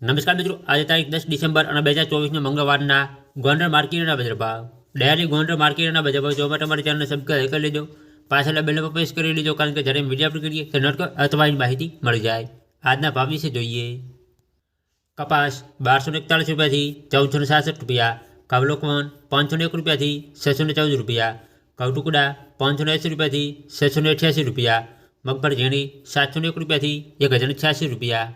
નમસ્કાર મિત્રો આજે તારીખ દસ ડિસેમ્બર અને બે હજાર ચોવીસના મંગળવારના ગોંડલ માર્કેટના બજાર ભાવ ડેરી ગોંડલ માર્કેટના બજાર ભાવ જોવા માટે અમારી ચેનલને સબસ્ક્રાઈબ કરી લેજો પાછળ બેલ પર પ્રેસ કરી લેજો કારણ કે જ્યારે વિડીયો અપલોડ કરીએ તો નોટ અથવાની માહિતી મળી જાય આજના ભાવ વિશે જોઈએ કપાસ બારસો ને એકતાળીસ રૂપિયાથી ચૌદસો ને સાસઠ રૂપિયા કવલોકવન પાંચસો ને એક રૂપિયાથી છસો ને ચૌદ રૂપિયા કવટુકડા પાંચસો ને એંસી રૂપિયાથી છસો ને અઠ્યાસી રૂપિયા મગફળી ઝીણી સાતસો ને એક રૂપિયાથી એક હજાર ને છ્યાસી રૂપિયા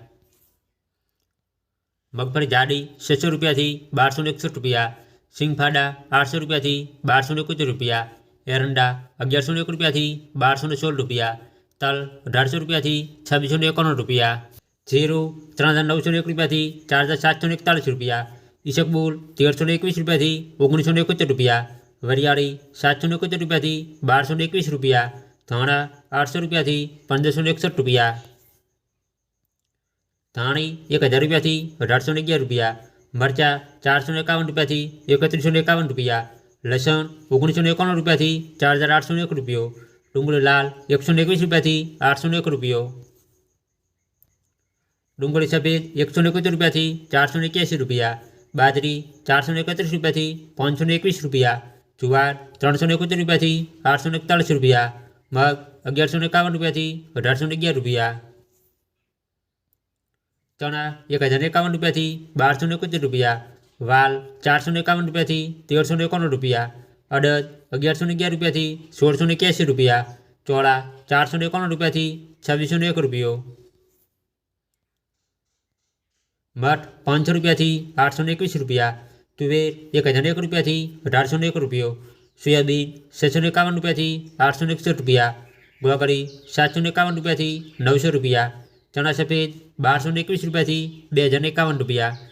મગફળી જાડી છસો રૂપિયાથી બારસો એકસઠ રૂપિયા, સિંગફાડા આઠસો રૂપિયાથી બારસો એકોતેર રૂપિયા, એરંડા અગિયારસો એક રૂપિયાથી બારસો સોળ રૂપિયા, તલ અઢારસો રૂપિયાથી છવ્વીસો એકાણું રૂપિયા, જીરું ત્રણ હજાર નવસો એક રૂપિયાથી ચાર હજાર સાતસો ને એકતાળીસ રૂપિયા, ઈસકબુલ તેરસો એકવીસ રૂપિયાથી ઓગણીસો એકોતેર રૂપિયા, વરિયાળી સાતસો એકોતેર રૂપિયાથી બારસો એકવીસ રૂપિયા, ધાણા આઠસો રૂપિયાથી પંદરસો એકસઠ રૂપિયા ધાણી એક હજાર રૂપિયાથી અઢારસો ને અગિયાર રૂપિયા મરચાં ચારસો ને એકાવન રૂપિયાથી એકત્રીસો ને એકાવન રૂપિયા લસણ ઓગણીસો ને એકાણું રૂપિયાથી ચાર હજાર આઠસો ને એક રૂપિયો ડુંગળી લાલ એકસો ને એકવીસ રૂપિયાથી આઠસો ને એક રૂપિયો ડુંગળી સફેદ એકસો ને એકોતેર રૂપિયાથી ચારસો ને એક્યાસી રૂપિયા બાજરી ચારસો ને એકત્રીસ રૂપિયાથી પાંચસો ને એકવીસ રૂપિયા જુવાર ત્રણસો ને એકોતેર રૂપિયાથી આઠસો ને એકતાળીસ રૂપિયા મગ અગિયારસો ને એકાવન રૂપિયાથી અઢારસો ને અગિયાર રૂપિયા ચણા એક હજાર એકાવન રૂપિયાથી બારસો ને એકોતેર રૂપિયા વાલ ચારસો ને એકાવન રૂપિયાથી તેરસો ને એકાણું રૂપિયા અડદ અગિયારસો ને અગિયાર રૂપિયાથી સોળસો ને એક્યાસી રૂપિયા ચોળા ચારસો ને એકાણું રૂપિયાથી છવ્વીસો ને એક રૂપિયો મઠ પાંચસો રૂપિયાથી આઠસો ને એકવીસ રૂપિયા તુવેર એક હજાર એક રૂપિયાથી અઢારસો ને એક રૂપિયો સોયાબીન છસો ને એકાવન રૂપિયાથી આઠસો ને એકસઠ રૂપિયા ગોગળી સાતસો ને એકાવન રૂપિયાથી નવસો રૂપિયા ચણા સફેદ બારસો ને એકવીસ રૂપિયાથી બે હજાર એકાવન રૂપિયા.